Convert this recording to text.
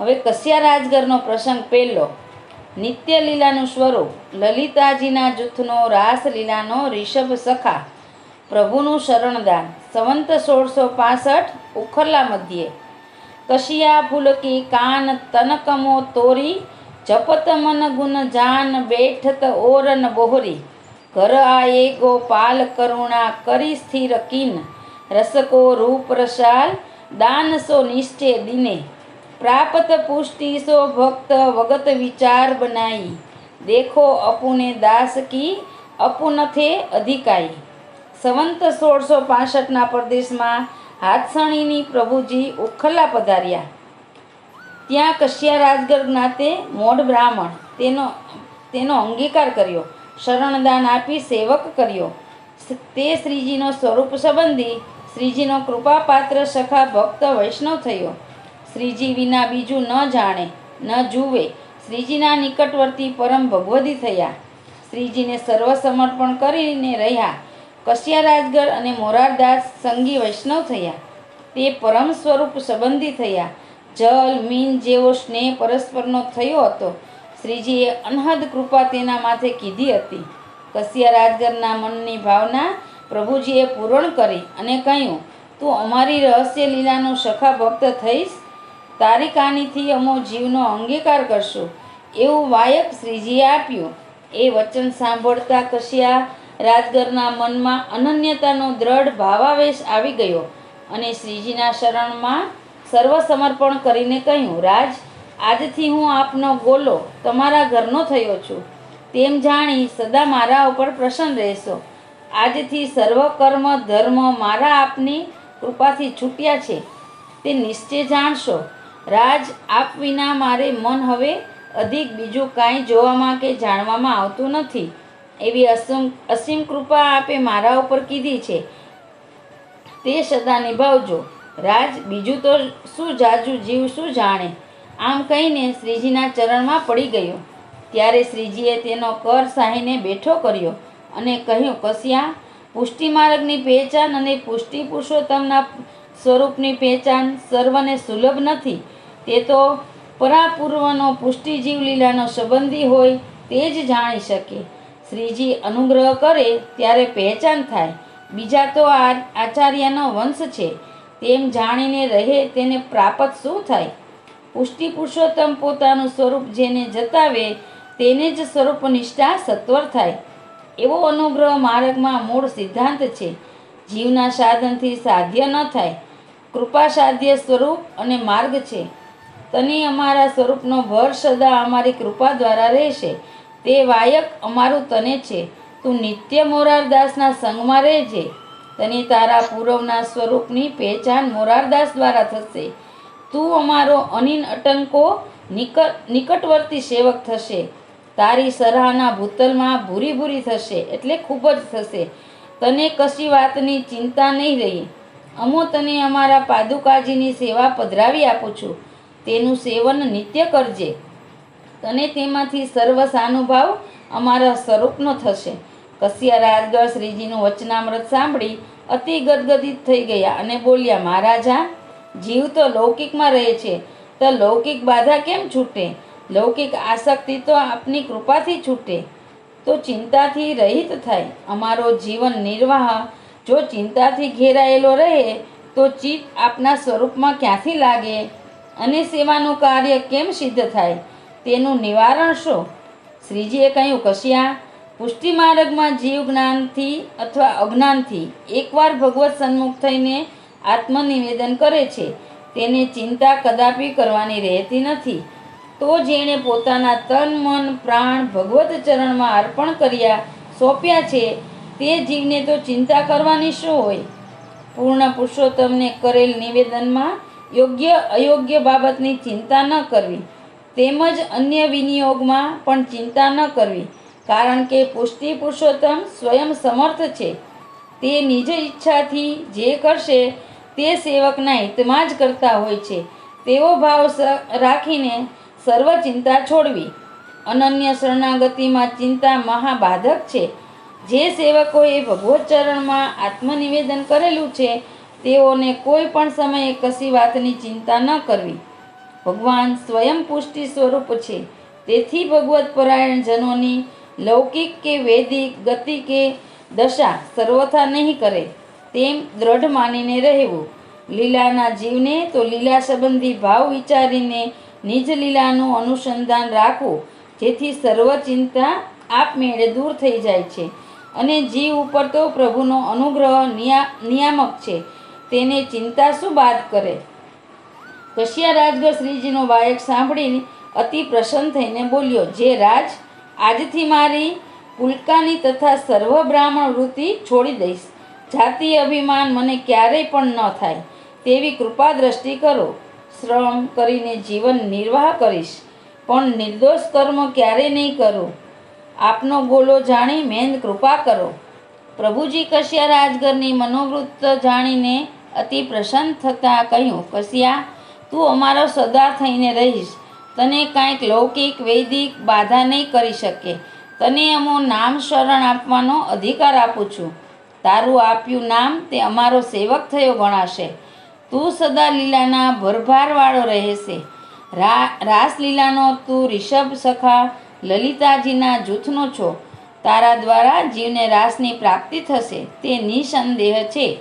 હવે કસ્યા રાજગરનો પ્રસંગ પહેલો. નિત્ય લીલાનું સ્વરૂપ, લલિતાજીના જૂથનો રાસલીલાનો રિષભ સખા, પ્રભુનું શરણદાન, સંવંત સોળસો પાસઠ ઉખરલા મધ્યે. કશિયા ફૂલકી કાન તનકમો તોરી, જપત મન ગુણ જાન બેઠત ઓરન બોહરી. ઘર આયે ગોપાલ કરુણા કરી સ્થિર કિન. રસકો રૂપ રસાલ, દાન સો નિષ્ઠે દિને. પ્રાપત પુષ્ટિ સો ભક્ત વગત વિચાર બનાઈ. દેખો અપુને દાસ કી અપુનથે અધિકાઈ. સંવંત સોળસો પાસઠના પ્રદેશમાં હાથસણીની પ્રભુજી ઉખલા પધાર્યા. ત્યાં કશ્યા રાજગર જ્ઞાતે મોઢ બ્રાહ્મણ તેનો તેનો અંગીકાર કર્યો. શરણદાન આપી સેવક કર્યો. તે શ્રીજીનો સ્વરૂપ સંબંધી શ્રીજીનો કૃપાપાત્ર સખા ભક્ત વૈષ્ણવ થયો. શ્રીજી વિના બીજું ન જાણે, ન જુએ. શ્રીજીના નિકટવર્તી પરમ ભગવદી થયા. શ્રીજીને સર્વ સમર્પણ કરીને રહ્યા. કશ્યા રાજગર અને મોરારદાસ સંગી વૈષ્ણવ થયા. તે પરમ સ્વરૂપ સંબંધી થયા. જલ, મીન જેવો સ્નેહ પરસ્પરનો થયો હતો. શ્રીજીએ અનહદ કૃપા તેના માથે કીધી હતી. કશ્યા રાજગરના મનની ભાવના પ્રભુજીએ પૂરણ કરી અને કહ્યું, તું અમારી રહસ્ય લીલાનો સખા ભક્ત થઈશ તારી કાનીથી અમો જીવનો અંગીકાર કરશું? એવું વાયક શ્રીજીએ આપ્યું. એ વચન સાંભળતા કશ્યા રાજગરના મનમાં અનન્યતાનો દ્રઢ ભાવાવેશ આવી ગયો અને શ્રીજીના શરણમાં સર્વસમર્પણ કરીને કહ્યું, રાજ, આજથી હું આપનો ગોલો તમારા ઘરનો થયો છું. તેમ જાણી સદા મારા ઉપર પ્રસન્ન રહેશો. આજથી સર્વ કર્મ, ધર્મ મારા આપની કૃપાથી છૂટ્યા છે. તે નિશ્ચય જાણશો. રાજ આપ વિના મારે મન હવે અધિક બીજું કાંઈ જોવામાં કે જાણવામાં આવતું નથી. એવી અસમ, અસીમ કૃપા આપે મારા ઉપર કીધી છે. તે સદા નિભાવજો. રાજ, બીજું તો શું જાજુ જીવ શું જાણે? આમ કહીને શ્રીજીના ચરણમાં પડી ગયો. ત્યારે શ્રીજીએ તેનો કર સાહીને બેઠો કર્યો અને કહ્યું કશ્યા પુષ્ટિ માર્ગની પહેચાન અને પુષ્ટિ પુરુષોત્તમના સ્વરૂપની પહેચાન સર્વને સુલભ નથી. તે તો પરાપૂર્વનો પુષ્ટિ જીવ લીલાનો સંબંધી હોય તે જ જાણી શકે. શ્રીજી અનુગ્રહ કરે ત્યારે પહેચાન થાય. બીજા તો આ આચાર્યનો વંશ છે. તેમ જાણીને રહે તેને પ્રાપ્ત શું થાય? પુષ્ટિ પુરુષોત્તમ પોતાનું સ્વરૂપ જેને જતાવે તેને જ સ્વરૂપ નિષ્ઠા સત્વર થાય. એવો અનુગ્રહ માર્ગમાં મૂળ સિદ્ધાંત છે. જીવના સાધનથી સાધ્ય ન થાય. કૃપા સાધ્ય સ્વરૂપ અને માર્ગ છે. તને અમારા સ્વરૂપનો ભર સદા અમારી કૃપા દ્વારા રહેશે. તે વાયક અમારું તને છે. તું નિત્ય મોરારદાસના સંગમાં રહેજે. તને તારા પૂર્વના સ્વરૂપની પહેચાન મોરારદાસ દ્વારા થશે. તું અમારો અનિન અટંકો, નિકટ, નિકટવર્તી સેવક થશે. તારી સરાહના ભૂતલમાં ભૂરી ભૂરી થશે એટલે ખૂબ જ થશે. તને કશી વાતની ચિંતા નહીં રહી. અમો તને અમારા પાદુકાજીની સેવા પધરાવી આપું છું. તેનું સેવન નિત્ય કરજે. તને તેમાંથી સર્વ સાનુભાવ અમારા સ્વરૂપનો થશે. કશ્યા રાજગઢ શ્રીજીનું વચનામૃત સાંભળી અતિ ગદગદિત થઈ ગયા અને બોલ્યા, મહારાજા, જીવ તો લૌકિકમાં રહે છે, તો લૌકિક બાધા કેમ છૂટે? લૌકિક આસક્તિ તો આપની કૃપાથી છૂટે. તો ચિંતાથી રહિત થાય. અમારો જીવન નિર્વાહ જો ચિંતાથી ઘેરાયેલો રહે, તો ચિત્ત આપના સ્વરૂપમાં ક્યાંથી લાગે? અને સેવાનું કાર્ય કેમ સિદ્ધ થાય તેનું નિવારણ શું? શ્રીજીએ કહ્યું, કશિયા, પુષ્ટિ માર્ગમાં જીવ જ્ઞાનથી અથવા અજ્ઞાનથી એકવાર ભગવત સન્મુખ થઈને આત્મનિવેદન કરે છે, તેને ચિંતા કદાપી કરવાની રહેતી નથી. તો જેણે પોતાના તન, મન, પ્રાણ ભગવત ચરણમાં અર્પણ કર્યા, સોંપ્યા છે, તે જીવને તો ચિંતા કરવાની શું હોય? પૂર્ણ પુરુષોત્તમને કરેલ નિવેદનમાં યોગ્ય અયોગ્ય બાબતની ચિંતા ન કરવી. તેમજ અન્ય વિનિયોગમાં પણ ચિંતા ન કરવી. કારણ કે પુષ્ટિ પુરુષોત્તમ સ્વયં સમર્થ છે. તે નિજ ઈચ્છાથી જે કરશે, તે સેવકના હિતમાં જ કરતા હોય છે. તેવો ભાવ રાખીને સર્વ ચિંતા છોડવી. અનન્ય શરણાગતિમાં ચિંતા મહાબાધક છે. જે સેવકોએ ભગવત ચરણમાં આત્મનિવેદન કરેલું છે તેઓને કોઈ પણ સમયે કશી વાતની ચિંતા ન કરવી. ભગવાન સ્વયં પુષ્ટિ સ્વરૂપ છે. તેથી ભગવત પરાયણ જનોની લૌકિક કે વૈદિક ગતિ કે દશા સર્વથા નહીં કરે, તેમ દ્રઢ માનીને રહેવું. લીલાના જીવને તો લીલા સંબંધી ભાવ વિચારીને નિજ લીલાનું અનુસંધાન રાખવું, જેથી સર્વ ચિંતા આપમેળે દૂર થઈ જાય છે. અને જીવ ઉપર તો પ્રભુનો અનુગ્રહ નિયા, નિયામક છે. તેને ચિંતા શું બાદ કરે? કશિયા રાજગર શ્રીજીનો વાયક સાંભળીને અતિ પ્રસન્ન થઈને બોલ્યો, જે રાજ, આજથી મારી પુલકાની તથા સર્વ બ્રાહ્મણ વૃત્તિ છોડી દઈશ. જાતિ અભિમાન મને ક્યારેય પણ ન થાય. તેવી કૃપા દ્રષ્ટિ કરો. શ્રમ કરીને જીવન નિર્વાહ કરીશ. પણ નિર્દોષ કર્મ ક્યારેય નહીં કરું. આપનો ગોલો જાણી મેન કૃપા કરો. પ્રભુજી કશ્યા રાજગરની મનોવૃત્ત જાણીને અતિ પ્રસન્ન થતાં કહ્યું, કસિયા, તું અમારો સદા થઈને રહીશ. તને કાંઈક લૌકિક, વૈદિક બાધા નહીં કરી શકે. તને હું નામ શરણ આપવાનો અધિકાર આપું છું. તારું આપ્યું નામ તે અમારો સેવક થયો ગણાશે. તું સદા લીલાના ભરભારવાળો રહેશે. રા, રાસલીલાનો તું રિષભ સખા લલિતાજીના જૂથનો છો. તારા દ્વારા જીવને રાસની પ્રાપ્તિ થશે. તે નિસંદેહ છે.